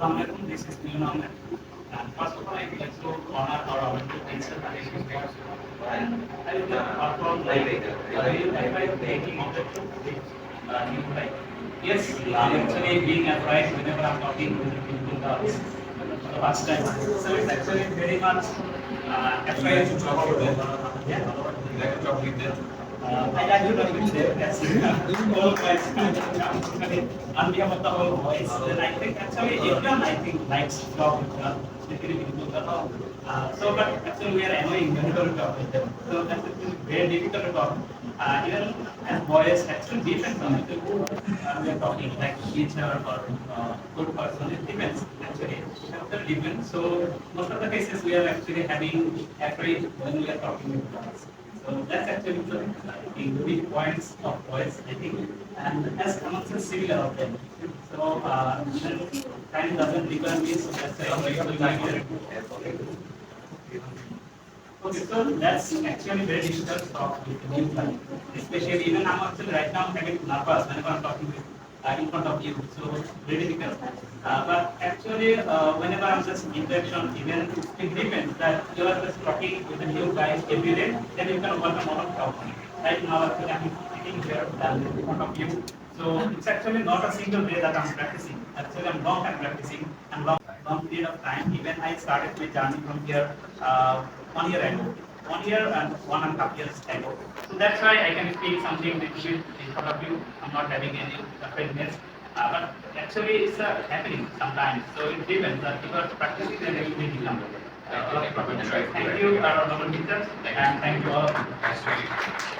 Assalamualaikum, this is Neil Ahmed. And first of all, I would like to honor our honorable principal and I would like to perform like a very very taking of the uh, new life. Yes, I'm actually being afraid whenever I'm talking with the people girls for the first time. So it's actually very much uh, afraid to talk about it. Yeah. Uh, I like to talk with them. That's all guys. Behalf of the whole voice, then I think actually everyone I think likes to talk with them. People uh, so but actually we are annoying whenever we talk with them. So that's actually very difficult to talk. Uh, even as boys, actually different from the uh, we are talking like teacher or uh, good person. It depends actually. Actually depends. So most of the cases we are actually having afraid when we are talking with girls. So that's actually the weak points of voice, I think, and as amongst the similar of them. So, uh, time doesn't require me, so that's why I'm going to. Okay, so that's actually very difficult to talk with especially even I'm actually right now having nervous whenever I'm talking with, uh, in front of you, so very difficult. Uh, but actually, uh, whenever I'm just interaction, even depends that you are just talking with the new guys every day, then you can work on lot of talk. Right now, I'm sitting here and in front of you. So it's actually not a single day that I'm practicing. Actually, I'm long time practicing and long, long period of time. Even I started my journey from here uh, one year ago. One year and one and a half years ago. So that's why I can speak something little bit in front of you. I'm not having any afraidness. Uh, but actually, it's uh, happening sometimes. So it depends. That if you are practicing, then it will become. Uh, thank you, our honorable teachers, and thank you all.